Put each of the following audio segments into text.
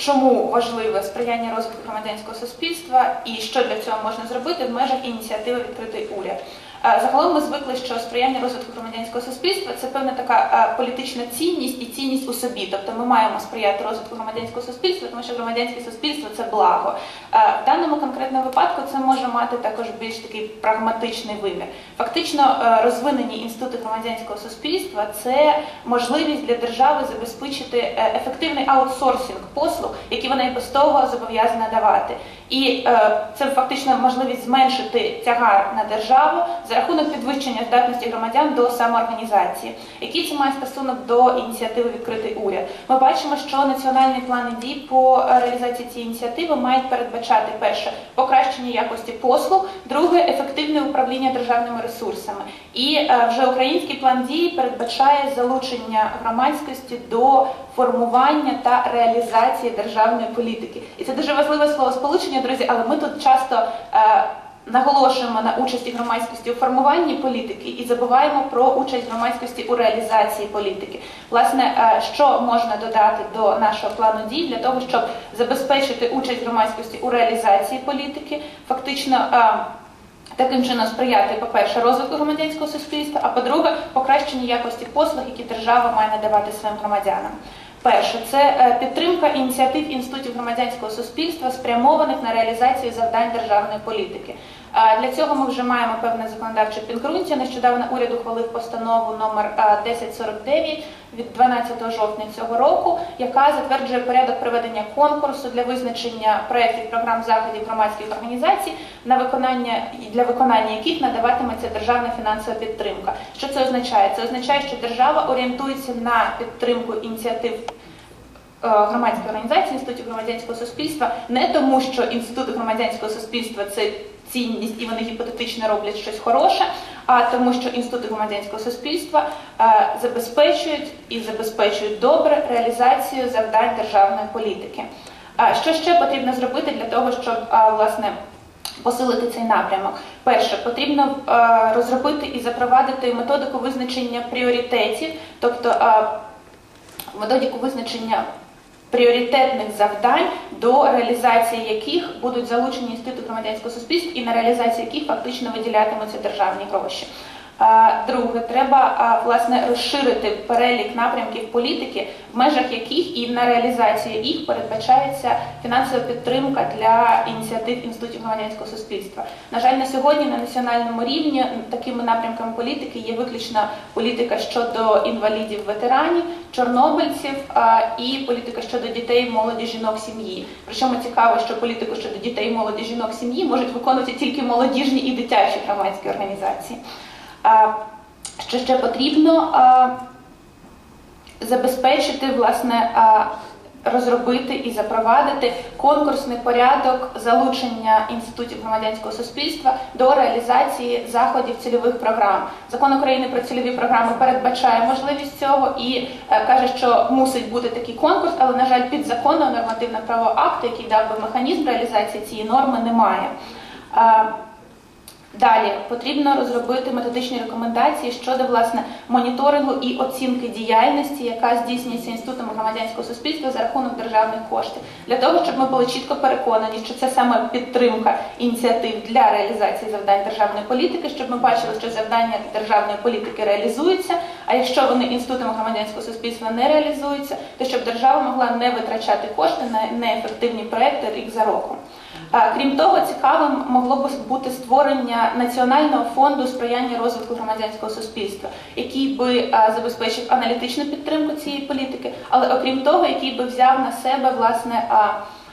чому важливе сприяння розвитку громадянського суспільства і що для цього можна зробити в межах ініціативи Відкритий уряд. Е, Загалом ми звикли, що сприяння розвитку громадянського суспільства це певна така е, політична цінність і цінність у собі. Тобто ми маємо сприяти розвитку громадянського суспільства, тому що громадянське суспільство це благо. Е, В даному конкретному випадку це може мати також більш такий прагматичний вимір. Фактично, розвинені інститути громадянського суспільства це можливість для держави забезпечити ефективний аутсорсинг послуг, які вона і без того зобов'язана давати. І е, це фактично можливість зменшити тягар на державу за рахунок підвищення здатності громадян до самоорганізації. Який це має стосунок до ініціативи Відкритий уряд? Ми бачимо, що національні плани дій по е, реалізації цієї ініціативи мають передбачати перше покращення якості послуг, друге ефективне управління державними ресурсами. І е, вже український план дій передбачає залучення громадськості до формування та реалізації державної політики. І це дуже важливе словосполучення, друзі, але ми тут часто. е, Наголошуємо на участі громадськості у формуванні політики і забуваємо про участь громадськості у реалізації політики. Власне, е, що можна додати до нашого плану дій для того, щоб забезпечити участь громадськості у реалізації політики, фактично. е, Таким чином сприяти, по-перше, розвитку громадянського суспільства, а по-друге, покращенню якості послуг, які держава має надавати своїм громадянам. Перше, це е, підтримка ініціатив інститутів громадянського суспільства, спрямованих на реалізацію завдань державної політики. Для цього ми вже маємо певне законодавче підґрунтя. Нещодавно уряд ухвалив постанову номер е, 1049 від 12 жовтня цього року, яка затверджує порядок проведення конкурсу для визначення проєктів програм заходів громадських організацій, на виконання для виконання яких надаватиметься державна фінансова підтримка. Що це означає? Це означає, що держава орієнтується на підтримку ініціатив громадської організації, інститутів громадянського суспільства, не тому, що інститути громадянського суспільства це цінність і вони гіпотетично роблять щось хороше, а тому, що інститути громадянського суспільства е, забезпечують і забезпечують добре реалізацію завдань державної політики. А що ще потрібно зробити для того, щоб власне посилити цей напрямок? Перше, потрібно е, розробити і запровадити методику визначення пріоритетів, тобто е, методику визначення пріоритетних завдань, до реалізації яких будуть залучені інститут громадянського суспільства і на реалізацію яких фактично виділятимуться державні гроші. Друге, треба власне розширити перелік напрямків політики, в межах яких і на реалізацію їх передбачається фінансова підтримка для ініціатив інститутів громадянського суспільства. На жаль, на сьогодні на національному рівні такими напрямками політики є виключно політика щодо інвалідів, ветеранів, чорнобильців і політика щодо дітей, молоді, жінок, сім'ї. Причому цікаво, що політику щодо дітей, молоді, жінок, сім'ї можуть виконувати тільки молодіжні і дитячі громадські організації. Що ще потрібно забезпечити, власне, розробити і запровадити конкурсний порядок залучення інститутів громадянського суспільства до реалізації заходів цільових програм. Закон України про цільові програми передбачає можливість цього і е, каже, що мусить бути такий конкурс, але на жаль, підзаконного нормативно-правового акту, який дав би механізм реалізації цієї норми, немає. Далі потрібно розробити методичні рекомендації щодо власне моніторингу і оцінки діяльності, яка здійснюється інститутом громадянського суспільства за рахунок державних коштів, для того, щоб ми були чітко переконані, що це саме підтримка ініціатив для реалізації завдань державної політики, щоб ми бачили, що завдання державної політики реалізуються. А якщо вони інститутами громадянського суспільства не реалізуються, то щоб держава могла не витрачати кошти на неефективні проекти рік за роком. А, Крім того, цікавим могло б бути створення національного фонду сприяння розвитку громадянського суспільства, який би забезпечив аналітичну підтримку цієї політики, але окрім того, який би взяв на себе власне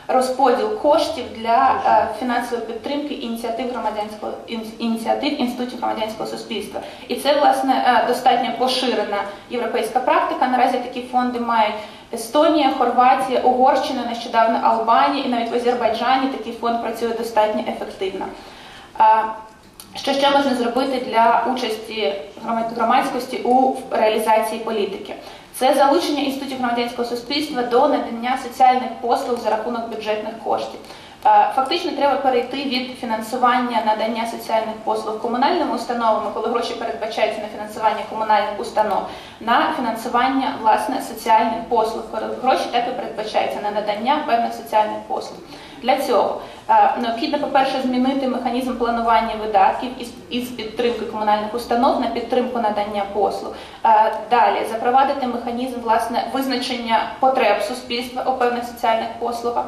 розподіл коштів для фінансової підтримки ініціатив громадянського ініціатив інститутів громадянського суспільства. І це власне достатньо поширена європейська практика. Наразі такі фонди мають. Естонія, Хорватія, Угорщина, нещодавно Албанія і навіть в Азербайджані такий фонд працює достатньо ефективно. Що ще можна зробити для участі громадськості у реалізації політики? Це залучення інститутів громадянського суспільства до надання соціальних послуг за рахунок бюджетних коштів. Е, Фактично треба перейти від фінансування надання соціальних послуг комунальними установами, коли гроші передбачаються на фінансування комунальних установ, на фінансування власне соціальних послуг, гроші так і передбачаються на надання певних соціальних послуг. Для цього е, необхідно, по-перше, змінити механізм планування видатків із, із підтримки комунальних установ на підтримку надання послуг. Е, Далі запровадити механізм власне визначення потреб суспільства у певних соціальних послугах.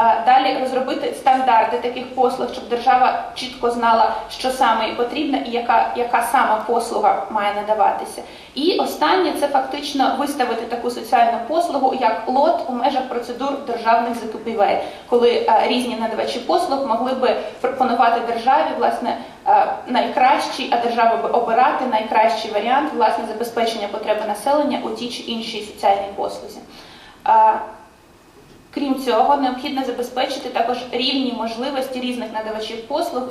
Е, Далі розробити стандарти таких послуг, щоб держава чітко знала, що саме їй потрібно і яка, яка сама послуга має надаватися. І останнє це фактично виставити таку соціальну послугу як лот у межах процедур державних закупівель, коли е, різні надавачі послуг могли би пропонувати державі власне е, найкращий, а держава би обирати найкращий варіант власне забезпечення потреби населення у тій чи іншій соціальній послузі. Е, Крім цього, необхідно забезпечити також рівні можливості різних надавачів послуг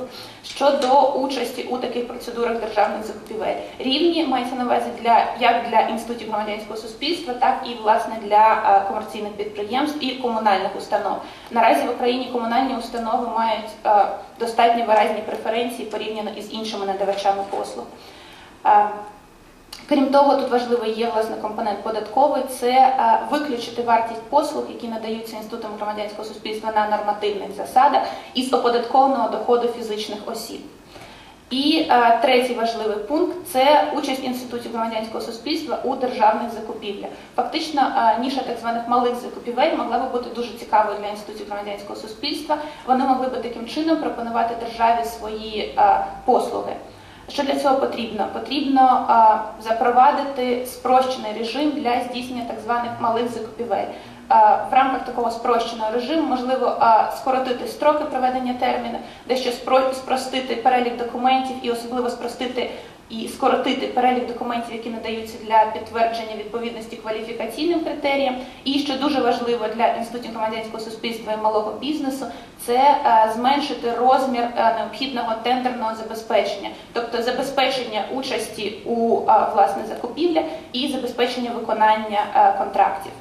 щодо участі у таких процедурах державних закупівель. Рівні мається на увазі для як для інститутів громадянського суспільства, так і власне для е, комерційних підприємств і комунальних установ. Наразі в Україні комунальні установи мають е, достатньо виразні преференції порівняно із іншими надавачами послуг. Крім того, тут важливий є власне компонент податковий це е, виключити вартість послуг, які надаються інститутом громадянського суспільства на нормативних засадах із оподаткованого доходу фізичних осіб. І е, третій важливий пункт це участь інститутів громадянського суспільства у державних закупівлях. Фактично, е, ніша так званих малих закупівель могла би бути дуже цікавою для інститутів громадянського суспільства. Вони могли би таким чином пропонувати державі свої е, послуги. Що для цього потрібно? Потрібно а, запровадити спрощений режим для здійснення так званих малих закупівель. А, в рамках такого спрощеного режиму можливо а, скоротити строки проведення терміну, дещо спро- спростити перелік документів і особливо спростити і скоротити перелік документів, які надаються для підтвердження відповідності кваліфікаційним критеріям. І що дуже важливо для інститутів громадянського суспільства і малого бізнесу, це е, зменшити розмір е, необхідного тендерного забезпечення, тобто забезпечення участі у е, власне закупівлях і забезпечення виконання контрактів.